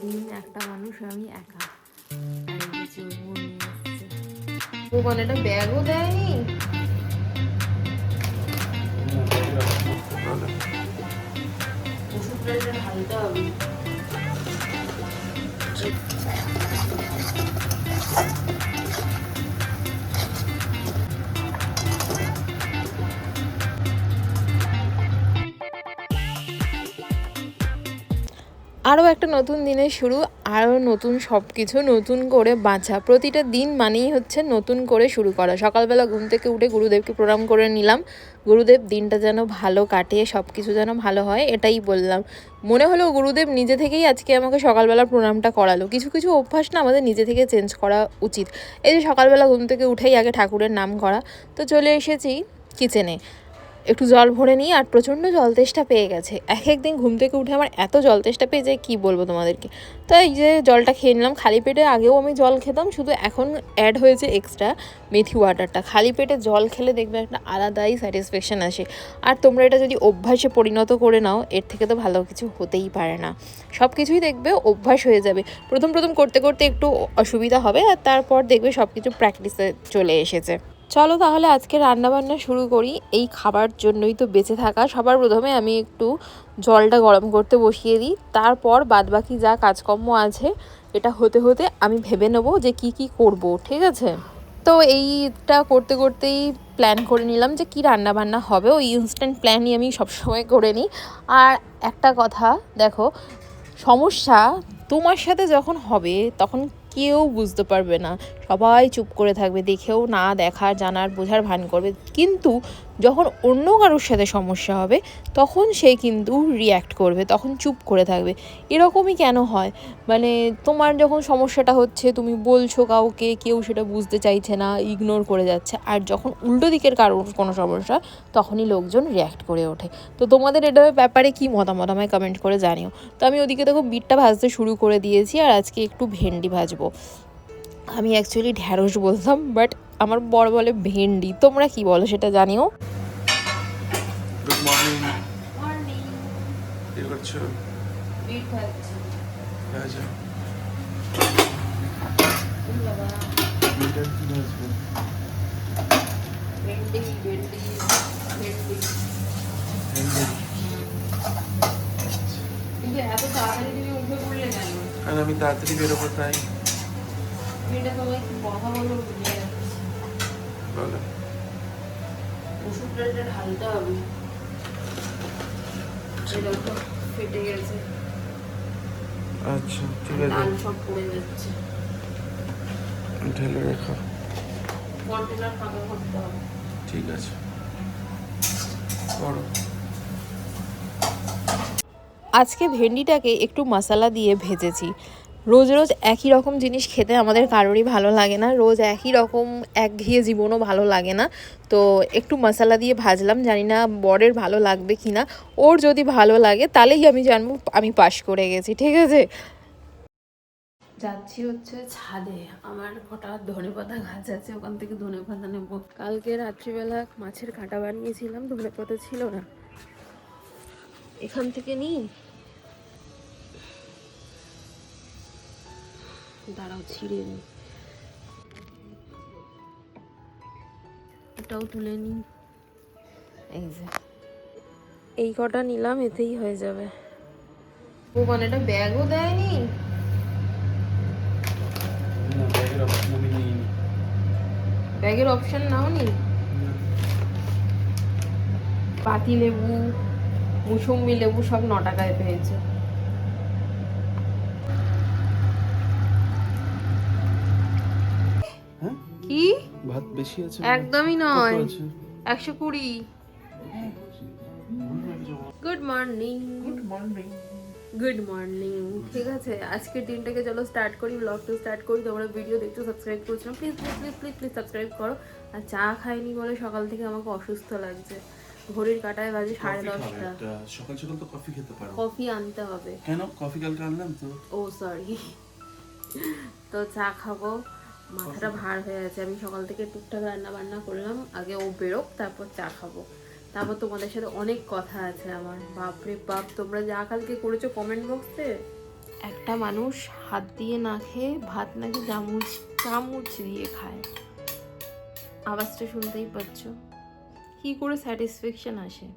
দিন একটা মানুষ আমি একা। আর এই যে ওর বোন নিয়ে এসছে ও মানে একটা ব্যাগও দেয়নি ঢালতে হবে। আরও একটা নতুন দিনের শুরু, আরও নতুন সব কিছু নতুন করে বাঁচা। প্রতিটা দিন মানেই হচ্ছে নতুন করে শুরু করা। সকালবেলা ঘুম থেকে উঠে গুরুদেবকে প্রণাম করে নিলাম। গুরুদেব, দিনটা যেন ভালো কাটে সব কিছু যেন ভালো হয়, এটাই বললাম। মনে হলো গুরুদেব নিজে থেকেই আজকে আমাকে সকালবেলা প্রণামটা করালো। কিছু কিছু অভ্যাস না আমাদের নিজে থেকে চেঞ্জ করা উচিত। এই যে সকালবেলা ঘুম থেকে উঠেই আগে ঠাকুরের নাম করা। তো চলে এসেছি কিচেনে একটু জল ভরে নিই আর প্রচণ্ড জল তেষ্টা পেয়ে গেছে। এক একদিন ঘুম থেকে উঠে আমার এত জল তেষ্টা পেয়ে যায়, কী বলব তোমাদেরকে? তো এই যে জলটা খেয়ে নিলাম, খালি পেটে আগেও আমি জল খেতাম, শুধু এখন অ্যাড হয়েছে এক্সট্রা মেথি ওয়াটারটা খালি পেটে জল খেলে দেখবে একটা আলাদাই স্যাটিসফ্যাকশন আসে। আর তোমরা এটা যদি অভ্যাসে পরিণত করে নাও, এর থেকে তো ভালো কিছু হতেই পারে না। সব কিছুই দেখবে অভ্যাস হয়ে যাবে। প্রথম প্রথম করতে করতে একটু অসুবিধা হবে, আর তারপর দেখবে সব কিছু প্র্যাকটিসে চলে এসেছে। চলো তাহলে আজকে রান্নাবান্না শুরু করি। এই খাবার জন্যই তো বেঁচে থাকা। সবার প্রথমে আমি একটু জলটা গরম করতে বসিয়ে দিই। তারপর বাদবাকি যা কাজকর্ম আছে, এটা হতে হতে আমি ভেবে নেব যে কি কি করব, ঠিক আছে? তো এইটা করতে করতেই প্ল্যান করে নিলাম যে কি রান্না বান্না হবে। ওই ইনস্ট্যান্ট প্ল্যানই আমি সবসময় করে নিই। আর একটা কথা, দেখো, সমস্যা তোমার সাথে যখন হবে, তখন কেউ বুঝতে পারবে না। সবাই চুপ করে থাকবে, দেখেও না দেখার, জানার, বোঝার, ভান করবে। কিন্তু যখন অন্য কারোর সাথে সমস্যা হবে, তখন সে কিন্তু রিয়্যাক্ট করবে, তখন চুপ করে থাকবে। এরকমই কেন হয়? মানে তোমার যখন সমস্যাটা হচ্ছে, তুমি বলছো কাউকে, কেউ সেটা বুঝতে চাইছে না ইগনোর করে যাচ্ছে। আর যখন উল্টো দিকের কারোর কোনো সমস্যা, তখনই লোকজন রিয়্যাক্ট করে ওঠে। তো তোমাদের এটা ব্যাপারে কি মতামত? আমায় কমেন্ট করে জানিও। তো আমি ওদিকে দেখো, বিটটা ভাজতে শুরু করে দিয়েছি আর আজকে একটু ভেন্ডি ভাজবো। আমি অ্যাকচুয়ালি ঢ্যাঁড়স বলতাম বাট আমার বড় বলে ভেন্ডি। তোমরা কি বলো সেটা জানিও। গুড মর্নিং কি করছ? আচ্ছা ভেন্ডি ভেন্ডি ভেন্ডি। আর আমি তাড়াতাড়ি বেরোবো তাই। তুমি তোমায় কি কথা বলো বুঝে যাচ্ছি বলো ওষুধটা এটা ঢালতে হবে এটা ফেটে গেছে আচ্ছা ঠিক আছে। লাল সব পড়ে যাচ্ছে। ঢেলে রেখো। কন্টেনার ফাঁকা করতে হবে। ঠিক আছে। করো। আজকে ভেন্ডিটাকে একটু মশলা দিয়ে ভেজেছি। রোজ রোজ একই রকম জিনিস খেতে আমাদের কারোরই ভালো লাগে না। রোজ একই রকম একঘেয়ে জীবনও ভালো লাগে না। তো একটু মশলা দিয়ে ভাজলাম, জানি না বরের ভালো লাগবে কি না। ওর যদি ভালো লাগে, তাহলেই আমি জানব, আমি পাশ করে গেছি, ঠিক আছে? যাচ্ছি হচ্ছে ছাদে। আমার কটা ধনে পাতা গাছ আছে, ওখান থেকে ধনে পাতা নেব। কালকে রাত্রিবেলা মাছের কাঁটা বানিয়েছিলাম ধনে পাতা ছিল না। এখান থেকে নিই। দাঁড়াও ছিঁড়ে নি। এটাও তুলে নি। এই যে। এই কটা নিলাম এতেই হয়ে যাবে। ও মানে এটা ব্যাগও দেয়নি? ব্যাগের অপশন ব্যাগের অপশন নাও নি। পাতি লেবু মুসম্বি লেবু সব ন টাকায় পেয়েছে। কি? ভাত বেশি আছে একদমই নয়। একশো কুড়ি। Good morning good morning good morning ঠিক আছে আজকের দিনটাকে চলো স্টার্ট করি ব্লগটা স্টার্ট করি। তোমরা ভিডিও দেখছ সাবস্ক্রাইব করছ না please please please please please subscribe করো। আর চা খাইনি বলে সকাল থেকে আমাকে অসুস্থ লাগছে। ঘড়ির কাটায় বাজে সাড়ে দশটা। সকাল সকাল তো কফি খেতে পারো। কফি আনতে হবে। কেন? কফি কালকে আনলাম তো। ও সরি তো চা খাব। মাথাটা ভার হয়ে আছে। আমি সকাল থেকে টুকটাক রান্না বান্না করলাম আগে ও বেরোক তারপর চা খাব। তারপর তোমাদের সাথে অনেক কথা আছে আমার। বাপরে বাপ তোমরা যা কালকে করেছ কমেন্ট বক্সে একটা মানুষ হাত দিয়ে না খেয়ে ভাত নাকি চামচ চামচ দিয়ে খায়। আওয়াজটা শুনতেই পাচ্ছ? কি করে স্যাটিসফ্যাকশন আসে?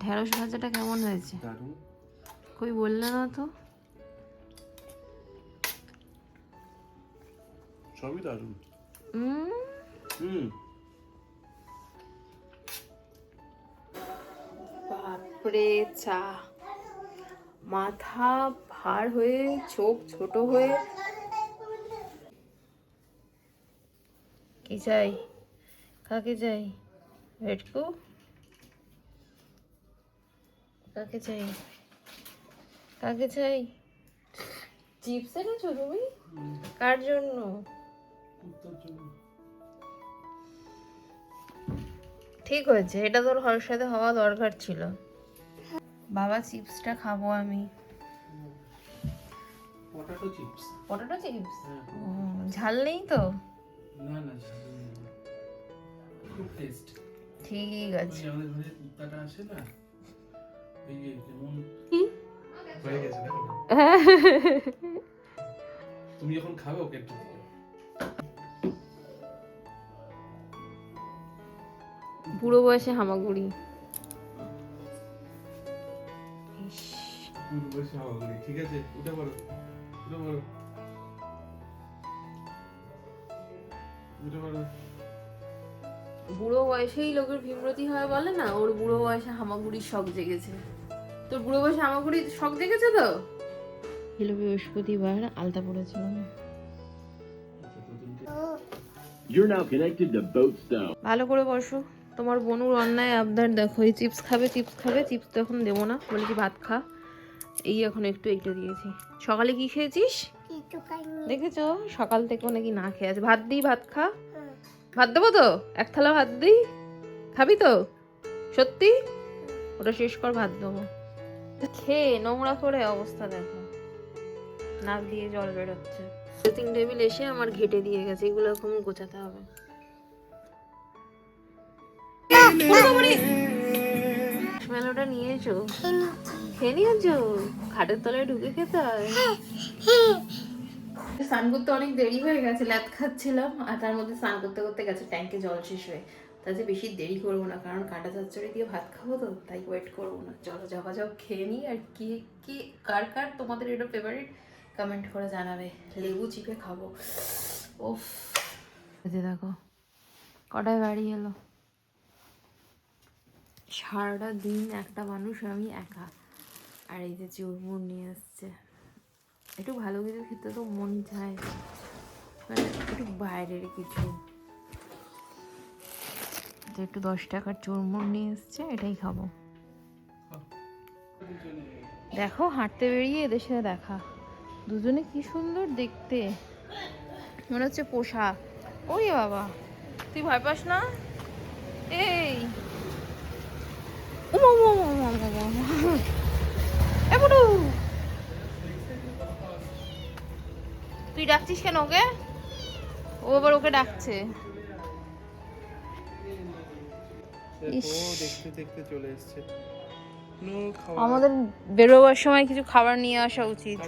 ঢেঁড়স ভাজাটা কেমন হয়েছে? কই বললে না তো? সবই দারুণ হুম। বাপরে চা। মাথা ভার হয়ে চোখ ছোট হয়ে। কি চাই? কাকে চাই? ভেটকু? কাকে চাই? কাকে চাই? চিপস এনেছো তুমি? কার জন্য? ঠিক হয়েছে এটা তোর সাথে হওয়া দরকার ছিল। বাবা চিপসটা খাব আমি। পটাটো চিপস পটেটো চিপস ঝাল নেই তো? না না খুব টেস্ট ঠিক আছে। আমাদের ঘরে কুত্তাটা আসে না ওই যে যেমন হয়ে গেছে দেখো তুমি যখন খাবে ওকে একটু বুড়ো বয়সে হামাগুড়ি। ইস, পুরো বসে হাওয়া করি ঠিক আছে উঠে পড়ো উঠে পড়ো। উঠে পড়ো। বুড়ো বয়সেই লোকের বিমরতি হয় বলে না? ওর বুড়ো বয়সে হামাগুড়ির শখ জেগেছে। তোর বুড়ো বয়সে হামাগুড়ির শখ জেগেছে তো? এলো বৃহস্পতিবার আলতা পড়েছিলাম You're now connected to Boatstone. ভালো করে বসো। তোমার বনুর অন্যায় আবদার দেখো। এই চিপস খাবে চিপস খাবে চিপস তো এখন দেবো না। বলে কি ভাত খা। এই এখন একটু এইটা দিয়েছি। সকালে কি খেয়েছিস? দেখেছ? সকাল থেকে নাকি না খেয়ে আছে। ভাত দিই ভাত খা। ভাত দেবো তো? এক থালা ভাত দিই। খাবি তো? সত্যি? ওটা শেষ কর ভাত দেবো। খেয়ে নোংরা করে অবস্থা দেখো। নাক দিয়ে জল বেরোচ্ছে। ড্রেসিং টেবিল এসে আমার ঘেটে দিয়ে গেছে। এগুলো এখন গোছাতে হবে। মেলোটা নিয়েছো খেয়ে নিয়েছো খাটের তলায় ঢুকে খেতে হয়। স্নান করতে অনেক দেরি হয়ে গেছে ল্যাদ খাচ্ছিলাম আর তার মধ্যে স্নান করতে করতে গেছে ট্যাঙ্কে জল শেষ হয়ে। তাতে বেশি দেরি করব না কারণ কাঁটা চচ্চড়ি দিয়ে ভাত খাব তো তাই ওয়েট করব না। চলো ঝপাঝপ খেয়ে নিই আর কি কি কার কার তোমাদের এটা ফেভারিট কমেন্ট করে জানাবে। লেবু চিপে খাব। ওফ দেখো কটায় বাড়ি এলো? সারাটা দিন একটা মানুষ আমি একা। আর এই যে চুরমুর নিয়ে আসছে। একটু ভালো কিছু খেতে তো মন চায়। মানে একটু বাইরের কিছু। একটু দশ টাকার চুরমুর নিয়ে এসছে এটাই খাব। দেখো, হাঁটতে বেরিয়ে এদের সাথে দেখা। দুজনে কি সুন্দর দেখতে। মনে হচ্ছে পোশাক ওই বাবা, তুই ভয় পাস না? এই তুই ডাকছিস কেন ওকে? ও আবার ওকে ডাকছে। ও দেখতে দেখতে চলে এসেছে। আমাদের বেরোবার সময় কিছু খাবার নিয়ে আসা উচিত।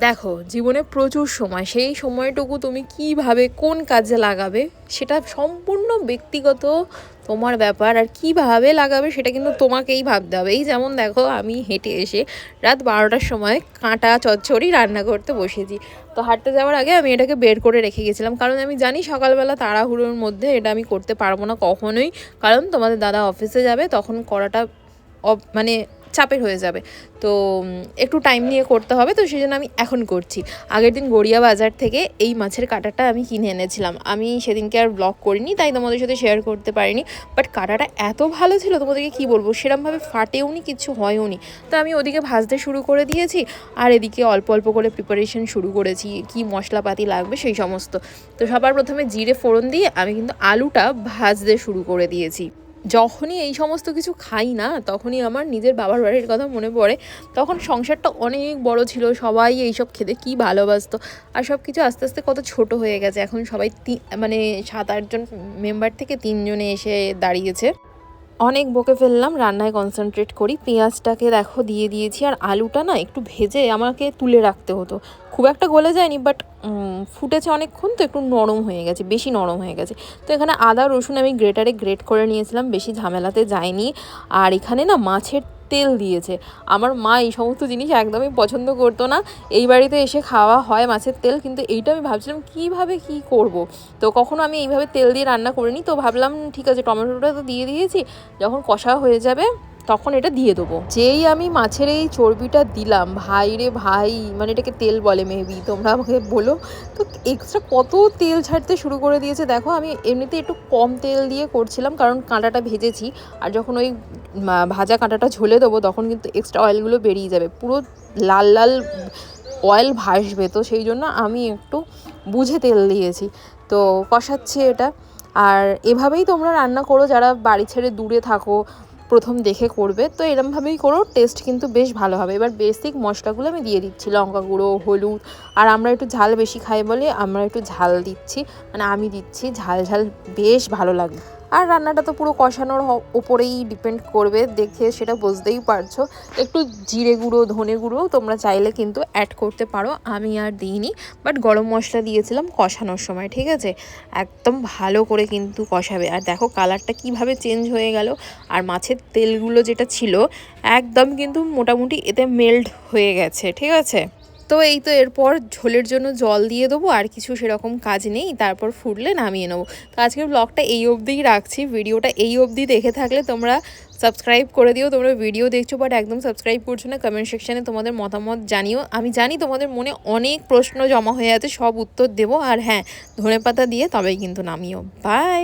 দেখো, জীবনে প্রচুর সময়। সেই সময়টুকু তুমি কীভাবে, কোন কাজে লাগাবে, সেটা সম্পূর্ণ ব্যক্তিগত তোমার ব্যাপার। আর কীভাবে লাগাবে, সেটা কিন্তু তোমাকেই ভাবতে হবে। এই যেমন দেখো, আমি হেঁটে এসে রাত বারোটার সময় কাঁটা, চচ্চড়ি রান্না করতে বসেছি। তো হাঁটতে যাওয়ার আগে আমি এটাকে বের করে রেখে গেছিলাম। কারণ আমি জানি সকালবেলা তাড়াহুড়োর মধ্যে এটা আমি করতে পারব না কখনোই। কারণ তোমাদের দাদা অফিসে যাবে, তখন করাটা মানে চাপের হয়ে যাবে। তো একটু টাইম নিয়ে করতে হবে, তো সেই জন্য আমি এখন করছি। আগের দিন গড়িয়া বাজার থেকে এই মাছের কাঁটাটা আমি কিনে এনেছিলাম। আমি সেদিনকে আর ব্লগ করিনি, তাই তোমাদের সাথে শেয়ার করতে পারিনি। বাট কাঁটাটা এত ভালো ছিল, তোমাদেরকে কি বলব? সেরমভাবে ফাটেও নি, কিছু হয়ও নি। তো আমি ওদিকে ভাজতে শুরু করে দিয়েছি, আর এদিকে অল্প অল্প করে প্রিপারেশন শুরু করেছি, কি মশলাপাতি লাগবে সেই সমস্ত। তো সবার প্রথমে জিরে ফোড়ন দিয়ে আমি কিন্তু আলুটা ভাজতে শুরু করে দিয়েছি। যখনই এই সমস্ত কিছু খাই না, তখনই আমার নিজের বাবার বাড়ির কথা মনে পড়ে। তখন সংসারটা অনেক বড় ছিল, সবাই এইসব খেতে কি ভালোবাসতো। আর সব কিছু আস্তে আস্তে কত ছোট হয়ে গেছে। এখন সবাই মানে সাত আটজন মেম্বার থেকে তিনজনে এসে দাঁড়িয়েছে। অনেক বকে ফেললাম, রান্নায় কনসেন্ট্রেট করি। পেঁয়াজটাকে দেখো দিয়ে দিয়েছি, আর আলুটা না একটু ভেজে আমাকে তুলে রাখতে হতো। খুব একটা গলে যায়নি বাট ফুটেছে অনেকক্ষণ, তো একটু নরম হয়ে গেছে, বেশি নরম হয়ে গেছে। তো এখানে আদা, রসুন আমি গ্রেটারে গ্রেট করে নিয়েছিলাম, বেশি ঝামেলাতে যায়নি। আর এখানে না মাছের তেল দিয়েছে। আমার মা এই সমস্ত জিনিস একদমই পছন্দ করতো না। এই বাড়িতে এসে খাওয়া হয় মাছের তেল, কিন্তু এইটা আমি ভাবছিলাম কীভাবে কি করব? তো কখনো আমি এইভাবে তেল দিয়ে রান্না করিনি, তো ভাবলাম ঠিক আছে টমেটোটা তো দিয়ে দিয়েছি, যখন কষা হয়ে যাবে তখন এটা দিয়ে দেবো। যেই আমি মাছের এই চর্বিটা দিলাম, ভাই রে ভাই মানে এটাকে তেল বলে মেবি তোমরা আমাকে বলো। তো এক্সট্রা কত তেল ছাড়তে শুরু করে দিয়েছে দেখো, আমি এমনিতে একটু কম তেল দিয়ে করছিলাম, কারণ কাঁটাটা ভেজেছি। আর যখন ওই ভাজা কাঁটাটা ঝোলে দেবো, তখন কিন্তু এক্সট্রা অয়েলগুলো বেরিয়ে যাবে। পুরো লাল লাল অয়েল ভাসবে, তো সেই জন্য আমি একটু বুঝে তেল দিয়েছি। তো কষাচ্ছি এটা। আর এভাবেই তোমরা রান্না করো, যারা বাড়ি ছেড়ে দূরে থাকো প্রথম দেখে করবে, তো এরমভাবেই করো টেস্ট কিন্তু বেশ ভালো হবে। এবার বেসিক মশলাগুলো আমি দিয়ে দিচ্ছি, লঙ্কা গুঁড়ো, হলুদ, আর আমরা একটু ঝাল বেশি খাই বলে আমরা একটু ঝাল দিচ্ছি মানে আমি দিচ্ছি, ঝাল ঝাল বেশ ভালো লাগবে। আর রান্নাটা তো পুরো কষানোর ওপরেই ডিপেন্ড করবে, দেখে সেটা বুঝতেই পারছ। একটু জিরে গুঁড়ো, ধনে গুঁড়ো তোমরা চাইলে কিন্তু অ্যাড করতে পারো, আমি আর দিইনি বাট গরম মশলা দিয়েছিলাম কষানোর সময়, ঠিক আছে? একদম ভালো করে কিন্তু কষাবে। আর দেখো কালারটা কীভাবে চেঞ্জ হয়ে গেল, আর মাছের তেলগুলো যেটা ছিল, একদম কিন্তু মোটামুটি এতে মেল্ট হয়ে গেছে, ঠিক আছে? তো এই তো এরপর ঝোলের জন্য জল দিয়ে দেবো, আর কিছু সেরকম কাজ নেই, তারপর ফুটলে নামিয়ে নেব। তো আজকের ব্লগটা এই অবধিই রাখছি, ভিডিওটা এই অবধি দেখে থাকলে তোমরা সাবস্ক্রাইব করে দিও, তোমরা ভিডিও দেখছ বাট একদম সাবস্ক্রাইব করছ না কমেন্ট সেকশানে তোমাদের মতামত জানিও। আমি জানি তোমাদের মনে অনেক প্রশ্ন জমা হয়ে আছে, সব উত্তর দেবো, আর হ্যাঁ ধনেপাতা দিয়ে তবেই কিন্তু নামিও। বাই